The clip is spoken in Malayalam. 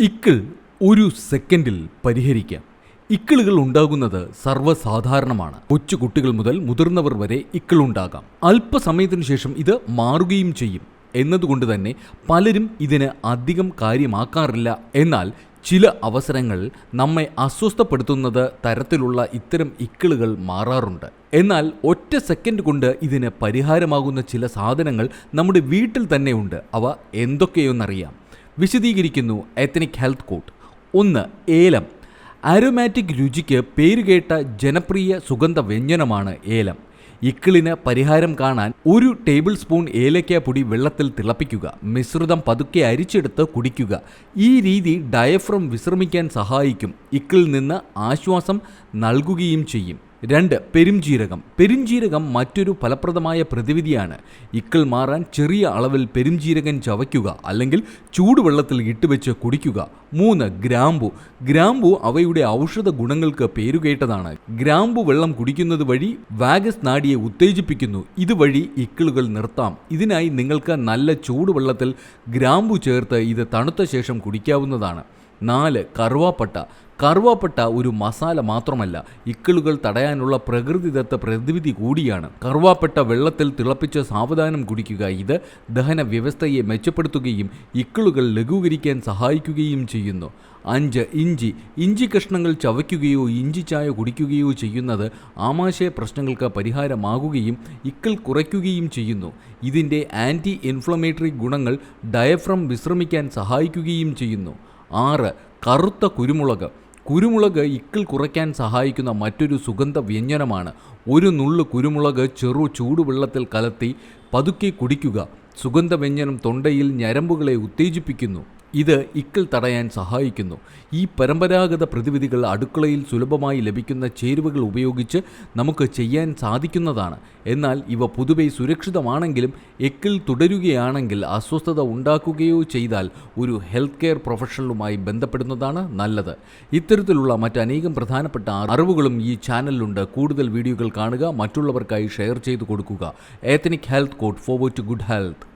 ഇക്കിൾ ഒരു സെക്കൻഡിൽ പരിഹരിക്കാം. ഇക്കിളുകൾ ഉണ്ടാകുന്നത് സർവസാധാരണമാണ്. കൊച്ചു കുട്ടികൾ മുതൽ മുതിർന്നവർ വരെ ഇക്കിൾ ഉണ്ടാകാം. അല്പസമയത്തിനു ശേഷം ഇത് മാറുകയും ചെയ്യും. എന്നതുകൊണ്ട് തന്നെ പലരും ഇതിന് അധികം കാര്യമാക്കാറില്ല. എന്നാൽ ചില അവസരങ്ങൾ നമ്മെ അസ്വസ്ഥപ്പെടുത്തുന്നത് തരത്തിലുള്ള ഇത്തരം ഇക്കിളുകൾ മാറാറുണ്ട്. എന്നാൽ ഒറ്റ സെക്കൻഡ് കൊണ്ട് ഇതിന് പരിഹാരമാകുന്ന ചില സാധനങ്ങൾ നമ്മുടെ വീട്ടിൽ തന്നെ ഉണ്ട്. അവ എന്തൊക്കെയെന്നറിയാം. വിശദീകരിക്കുന്നു എത്തനിക് ഹെൽത്ത് കോട്ട് ഒന്ന് ഏലം. അരോമാറ്റിക് രുചിക്ക് പേരുകേട്ട ജനപ്രിയ സുഗന്ധ വ്യഞ്ജനമാണ് ഏലം. ഇക്കിളിന് പരിഹാരം കാണാൻ ഒരു ടേബിൾ സ്പൂൺ ഏലക്ക പൊടി വെള്ളത്തിൽ തിളപ്പിക്കുക. മിശ്രിതം പതുക്കെ അരിച്ചെടുത്ത് കുടിക്കുക. ഈ രീതി ഡയഫ്രം വിശ്രമിക്കാൻ സഹായിക്കും. ഇക്കിളിൽ നിന്ന് ആശ്വാസം നൽകുകയും ചെയ്യും. രണ്ട് പെരുംജീരകം. പെരുംജീരകം മറ്റൊരു ഫലപ്രദമായ പ്രതിവിധിയാണ്. ഇക്കൾ മാറാൻ ചെറിയ അളവിൽ പെരുംജീരകം ചവയ്ക്കുക അല്ലെങ്കിൽ ചൂടുവെള്ളത്തിൽ ഇട്ടുവെച്ച് കുടിക്കുക. മൂന്ന് ഗ്രാമ്പു. ഗ്രാമ്പു അവയുടെ ഔഷധ ഗുണങ്ങൾക്ക് പേരുകേട്ടതാണ്. ഗ്രാമ്പു വെള്ളം കുടിക്കുന്നത് വഴി വാഗസ് നാഡിയെ ഉത്തേജിപ്പിക്കുന്നു. ഇതുവഴി ഇക്കിളുകൾ നിർത്താം. ഇതിനായി നിങ്ങൾക്ക് നല്ല ചൂടുവെള്ളത്തിൽ ഗ്രാമ്പു ചേർത്ത് ഇത് തണുത്ത ശേഷം കുടിക്കാവുന്നതാണ്. നാല് കറുവാപ്പട്ട. കറുവാപ്പട്ട ഒരു മസാല മാത്രമല്ല ഇക്കിളുകൾ തടയാനുള്ള പ്രകൃതിദത്ത പ്രതിവിധി കൂടിയാണ്. കറുവാപ്പട്ട വെള്ളത്തിൽ തിളപ്പിച്ച് സാവധാനം കുടിക്കുക ഇത് ദഹന വ്യവസ്ഥയെ മെച്ചപ്പെടുത്തുകയും ഇക്കിളുകൾ ലഘൂകരിക്കാൻ സഹായിക്കുകയും ചെയ്യുന്നു. അഞ്ച് ഇഞ്ചി. ഇഞ്ചി കഷ്ണങ്ങൾ ചവയ്ക്കുകയോ ഇഞ്ചി ചായ കുടിക്കുകയോ ചെയ്യുന്നത് ആമാശയ പ്രശ്നങ്ങൾക്ക് പരിഹാരമാകുകയും ഇക്കിൾ കുറയ്ക്കുകയും ചെയ്യുന്നു. ഇതിന്റെ ആന്റി ഇൻഫ്ലമേറ്ററി ഗുണങ്ങൾ ഡയഫ്രം വിശ്രമിക്കാൻ സഹായിക്കുകയും ചെയ്യുന്നു. ആറ് കറുത്ത കുരുമുളക്. കുരുമുളക് ഇക്കിൾ കുറയ്ക്കാൻ സഹായിക്കുന്ന മറ്റൊരു സുഗന്ധ വ്യഞ്ജനമാണ്. ഒരു നുള്ളു കുരുമുളക് ചെറു ചൂടുവെള്ളത്തിൽ കലർത്തി പതുക്കെ കുടിക്കുക. സുഗന്ധവ്യഞ്ജനം തൊണ്ടയിൽ ഞരമ്പുകളെ ഉത്തേജിപ്പിക്കുന്നു. ഇത് ഇക്കിൾ തടയാൻ സഹായിക്കുന്നു. ഈ പരമ്പരാഗത പ്രതിവിധികൾ അടുക്കളയിൽ സുലഭമായി ലഭിക്കുന്ന ചേരുവകൾ ഉപയോഗിച്ച് നമുക്ക് ചെയ്യാൻ സാധിക്കുന്നതാണ്. എന്നാൽ ഇവ പൊതുവെ സുരക്ഷിതമാണെങ്കിലും എക്കിൾ തുടരുകയാണെങ്കിൽ അസ്വസ്ഥത ഉണ്ടാക്കുകയോ ചെയ്താൽ ഒരു ഹെൽത്ത് കെയർ പ്രൊഫഷണലുമായി ബന്ധപ്പെടുന്നതാണ് നല്ലത്. ഇത്തരത്തിലുള്ള മറ്റനേകം പ്രധാനപ്പെട്ട അറിവുകളും ഈ ചാനലിലുണ്ട്. കൂടുതൽ വീഡിയോകൾ കാണുക മറ്റുള്ളവർക്കായി ഷെയർ ചെയ്തു കൊടുക്കുക. Ethnic health code forward to good health